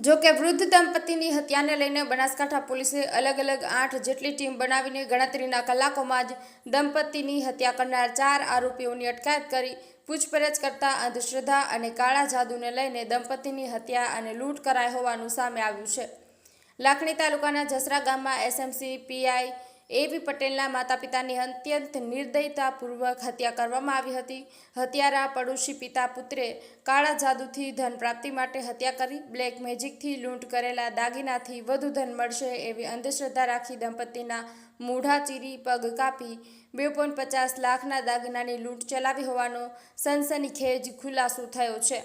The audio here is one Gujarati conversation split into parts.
જો કે વૃદ્ધ દંપતીની હત્યાને લઈને બનાસકાંઠા પોલીસે અલગ અલગ આઠ જેટલી ટીમ બનાવીને ગણતરીના કલાકોમાં જ દંપતીની હત્યા કરનાર ચાર આરોપીઓની અટકાયત કરી, પૂછપરછ કરતા અંધશ્રદ્ધા અને કાળા જાદુને લઈને દંપતીની હત્યા અને લૂંટ કરાઈ હોવાનું સામે આવ્યું છે. લાખણી તાલુકાના જસરા ગામમાં એસએમસી પીઆઈ એવી પટેલના માતા પિતાની અત્યંત નિર્દયતાપૂર્વક હત્યા કરવામાં આવી હતી. હત્યારા પડોશી પિતા પુત્રે કાળા જાદુથી ધન પ્રાપ્તિ માટે હત્યા કરી, બ્લેક મેજિકથી લૂંટ કરેલા દાગીનાથી વધુ ધન મળશે એવી અંધશ્રદ્ધા રાખી દંપતીના મૂઢા ચીરી પગ કાપી બે પોઈન્ટ પચાસ લાખના દાગીનાની લૂંટ ચલાવી હોવાનો સનસનીખેજ ખુલાસો થયો છે.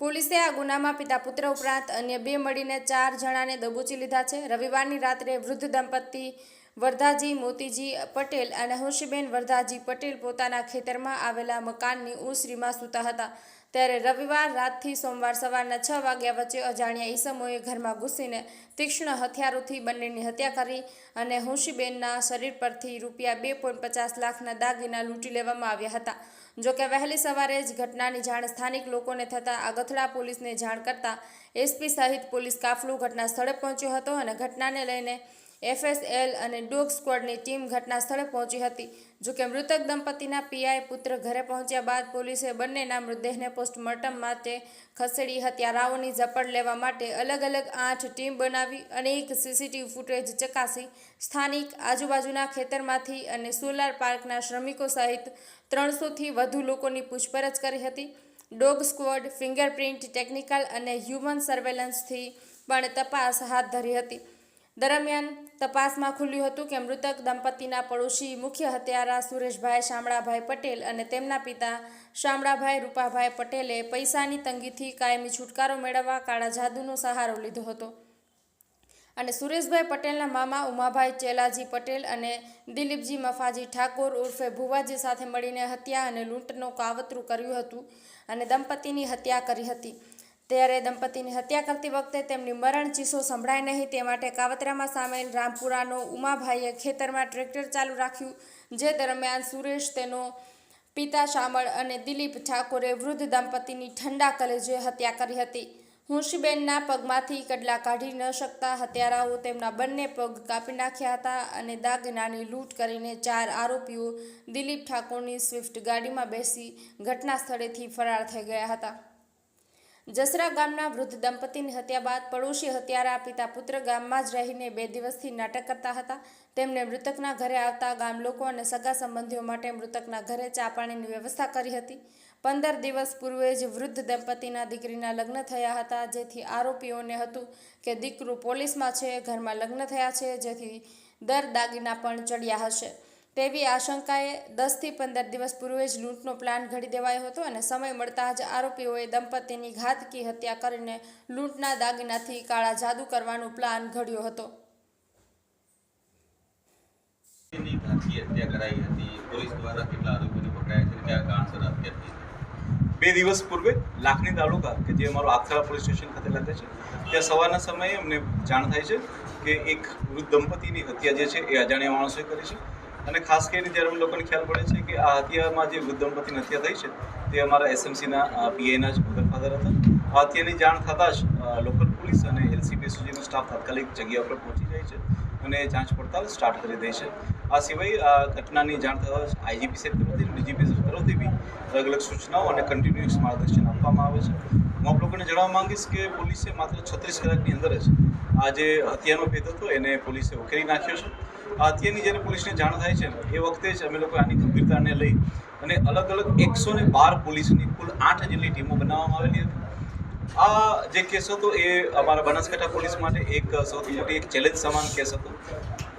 પોલીસે આ ગુનામાં પિતા પુત્ર ઉપરાંત અન્ય બે મળીને ચાર જણાને દબોચી લીધા છે. રવિવારની રાત્રે વૃદ્ધ દંપતી વરદાજી, મોતીજી પટેલ અને હુંશીબેન વરદાજી પટેલ પોતાના ખેતરમાં આવેલા મકાનની ઓસરીમાં સૂતા હતા. ત્યારે રવિવાર રાતથી સોમવાર સવારના છ વાગ્યા વચ્ચે અજાણ્યા ઈસમોએ ઘરમાં ઘૂસીને તીક્ષ્ણ હથિયારોથી બંનેની હત્યા કરી અને હુંશીબેનના શરીર પરથી રૂપિયા બે પોઈન્ટ પચાસ લાખના દાગીના લૂંટી લેવામાં આવ્યા હતા. જોકે વહેલી સવારે જ ઘટનાની જાણ સ્થાનિક લોકોને થતાં આગથડા પોલીસને જાણ કરતાં એસપી સહિત પોલીસ કાફલું ઘટના સ્થળે પહોંચ્યો હતો અને ઘટનાને લઈને એફએસએલ અને ડોગ સ્ક્વોડની ટીમ ઘટના સ્થળે પહોંચી હતી, જોકે મૃતક દંપતીના પીઆઈ પુત્ર ઘરે પહોંચ્યા બાદ પોલીસે બંનેના મૃતદેહને પોસ્ટમોર્ટમ માટે ખસેડી હત્યારાઓની ઝપટ લેવા માટે અલગ અલગ આઠ ટીમ બનાવી અનેક સીસીટીવી ફૂટેજ ચકાસી સ્થાનિક આજુબાજુના ખેતરમાંથી અને સોલાર પાર્કના શ્રમિકો સહિત ત્રણસોથી વધુ લોકોની પૂછપરછ કરી હતી. ડોગ સ્ક્વોડ ફિંગરપ્રિન્ટ ટેકનિકલ અને હ્યુમન સર્વેલન્સથી પણ તપાસ હાથ ધરી હતી. દરમિયાન તપાસમાં ખુલ્યું હતું કે મૃતક દંપતીના પડોશી મુખ્ય હત્યારા સુરેશભાઈ શામળાભાઈ પટેલ અને તેમના પિતા શામળાભાઈ રૂપાભાઈ પટેલે પૈસાની તંગીથી કાયમી છુટકારો મેળવવા કાળા જાદુનો સહારો લીધો હતો. અને સુરેશભાઈ પટેલના મામા ઉમાભાઈ ચેલાજી પટેલ અને દિલીપજી મફાજી ઠાકોર ઉર્ફે ભુવાજી સાથે મળીને હત્યા અને લૂંટનું કાવતરું કર્યું હતું અને દંપતીની હત્યા કરી હતી. ત્યારે દંપતીની હત્યા કરતી વખતે તેમની મરણ ચીસો સંભળાય નહીં. તે માટે કાવતરામાં સામેલ રામપુરાનો ઉમાભાઈએ ખેતરમાં ટ્રેક્ટર ચાલુ રાખ્યું, જે દરમિયાન સુરેશ, તેનો પિતા શામળ અને દિલીપ ઠાકોરે વૃદ્ધ દંપતીની ઠંડા કલેજે હત્યા કરી હતી. હુંશીબેનના પગમાંથી કડલા કાઢી ન શકતા હત્યારાઓ તેમના બંને પગ કાપી નાખ્યા હતા અને દાગીનાની લૂંટ કરીને ચાર આરોપીઓ દિલીપ ઠાકોરની સ્વિફ્ટ ગાડીમાં બેસી ઘટના સ્થળેથી ફરાર થઈ ગયા હતા. જસરા ગામના વૃદ્ધ દંપતીની હત્યા બાદ પડોશી હત્યારા પિતા પુત્ર ગામમાં જ રહીને બે દિવસથી નાટક કરતા હતા. તેમને મૃતકના ઘરે આવતા ગામ લોકો અને સગા સંબંધીઓ માટે મૃતકના ઘરે ચા પાણીની વ્યવસ્થા કરી હતી. પંદર દિવસ પૂર્વે જ વૃદ્ધ દંપતીના દીકરીના લગ્ન થયા હતા, જેથી આરોપીઓને હતું કે દીકરું પોલીસમાં છે, ઘરમાં લગ્ન થયા છે, જેથી દર દાગીના પણ ચડ્યા હશે. તેવી આશંકાએ દસથી પંદર દિવસ પૂર્વે જ લૂંટનો પ્લાન ઘડી દેવાયો હતો અને સમય મળતા જ આરોપીઓએ દંપતીની ઘાતકી હત્યા કરીને લૂંટના દાગીનાથી કાળા જાદુ કરવાનો પ્લાન ઘડ્યો હતો. હત્યા કરાઈ હતી. પોલીસ દ્વારા કેટલા આરોપીને પકડાયા છે કયા કારણસર હત્યા થઈ બે દિવસ પૂર્વે લાખણી તાલુકા કે જે અમારો આખરા પોલીસ સ્ટેશન ખાતે લાગે છે ત્યાં સવારના સમયે અમને જાણ થાય છે કે એક વૃદ્ધ દંપતીની હત્યા જે છે એ અજાણ્યા માણસોએ કરી છે. અને ખાસ કરીને જ્યારે અમે લોકોને ખ્યાલ પડે છે કે આ હત્યામાં જે વૃદ્ધ હત્યા થઈ છે, તે અમારા એસએમસીના પીઆઈના જ મધરફાધર હતા. આ હત્યાની જાણ થતાં જ લોકલ પોલીસ અને એલસીબી સ્ટાફ તાત્કાલિક જગ્યા પર પહોંચી જાય છે અને જાંચ પડતાલ સ્ટાર્ટ કરી દે છે. આ સિવાય આ ઘટનાની જાણ થતાં જ આઈજીપી સાહેબ તરફથી ડીજીપી સાહેબ તરફથી બી અલગ અલગ સૂચનાઓ અને કન્ટિન્યુઅસ માર્ગદર્શન આપવામાં આવે છે. હું આપ લોકોને જણાવવા માંગીશ કે પોલીસે માત્ર છત્રીસ કલાકની અંદર જ આ જે હત્યાનો ભેદ હતો, એને પોલીસે ઉકેલી નાખ્યો છે. આ હત્યાની જ્યારે પોલીસને જાણ થાય છે એ વખતે જ અમે લોકો આની ગંભીરતાને લઈ અને અલગ અલગ એકસો ને બાર પોલીસની કુલ આઠ જેટલી ટીમો બનાવવામાં આવેલી હતી. આ જે કેસ હતો, એ અમારા બનાસકાંઠા પોલીસ માટે એક સૌથી મોટી એક ચેલેન્જ સમાન કેસ હતો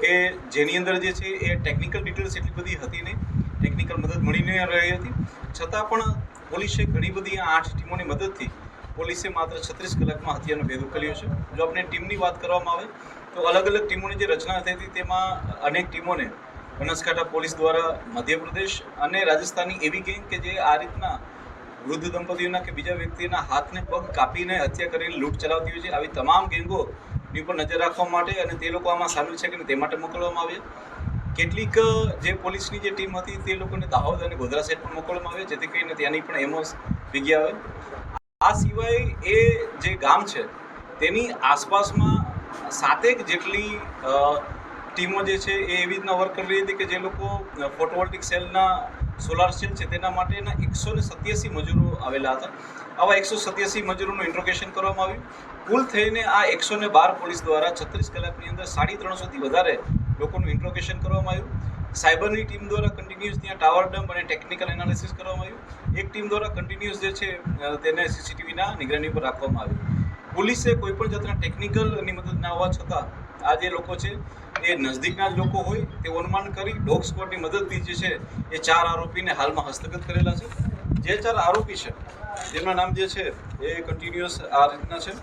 કે જેની અંદર જે છે, એ ટેકનિકલ ડિટેલ્સ એટલી બધી હતી નહીં, ટેકનિકલ મદદ મળી ન રહી હતી. છતાં પણ પોલીસે ઘણી બધી આ આઠ ટીમોની મદદથી પોલીસે માત્ર છત્રીસ કલાકમાં હત્યાનો ભેદો કર્યો છે. જો આપણે ટીમની વાત કરવામાં આવે, તો અલગ અલગ ટીમોની જે રચના થઈ હતી, તેમાં અનેક ટીમોને બનાસકાંઠા પોલીસ દ્વારા મધ્યપ્રદેશ અને રાજસ્થાનની એવી ગેંગ કે જે આ રીતના વૃદ્ધ દંપતીઓના કે બીજા વ્યક્તિના હાથને પગ કાપીને હત્યા કરીને લૂંટ ચલાવતી હોય છે. આવી તમામ ગેંગોની પર નજર રાખવા માટે અને તે લોકો આમાં સામેલ છે કે તે માટે મોકલવામાં આવ્યા. કેટલીક જે પોલીસની જે ટીમ હતી, તે લોકોને દાહોદ અને ગોધરા સાઈડ પણ મોકલવામાં આવે જેથી કરીને ત્યાંની પણ એમો ભેગી આવે. આ સિવાય એ જે ગામ છે, તેની આસપાસમાં સાતેક જેટલી ટીમો જે છે એ એવી રીતના વર્ક કરી રહી હતી કે જે લોકો ફોટોવોલ્ટિક સેલના સોલાર સેલ છે તેના માટેના એકસો ને સત્યાસી મજૂરો આવેલા હતા. આવા એકસો સત્યાસી મજૂરોનું ઇન્ટ્રોગેશન કરવામાં આવ્યું. કુલ થઈને આ એકસો ને બાર પોલીસ દ્વારા છત્રીસ કલાકની અંદર સાડી ત્રણસોથી વધારે લોકોનું ઇન્ટ્રોગેશન કરવામાં આવ્યું. સાયબરની ટીમ દ્વારા કન્ટિન્યુઅસ ત્યાં ટાવર ડમ્પ અને ટેકનિકલ એનાલિસિસ કરવામાં આવ્યું. એક ટીમ દ્વારા કન્ટિન્યુઅસ જે છે તેને સીસીટીવીના નિગરાની પર રાખવામાં આવ્યું. પોલીસે કોઈ પણ જાતના ટેકનિકલની મદદ ના હોવા છતાં, આ જે લોકો છે, એ નજદીકના જ લોકો હોય તે અનુમાન કરી ડોગ સ્ક્વોડની મદદથી જે છે, એ ચાર આરોપીને હાલમાં હસ્તગત કરેલા છે. જે ચાર આરોપી છે, જેમના નામ જે છે, એ કન્ટિન્યુઅસ આ રીતના છે.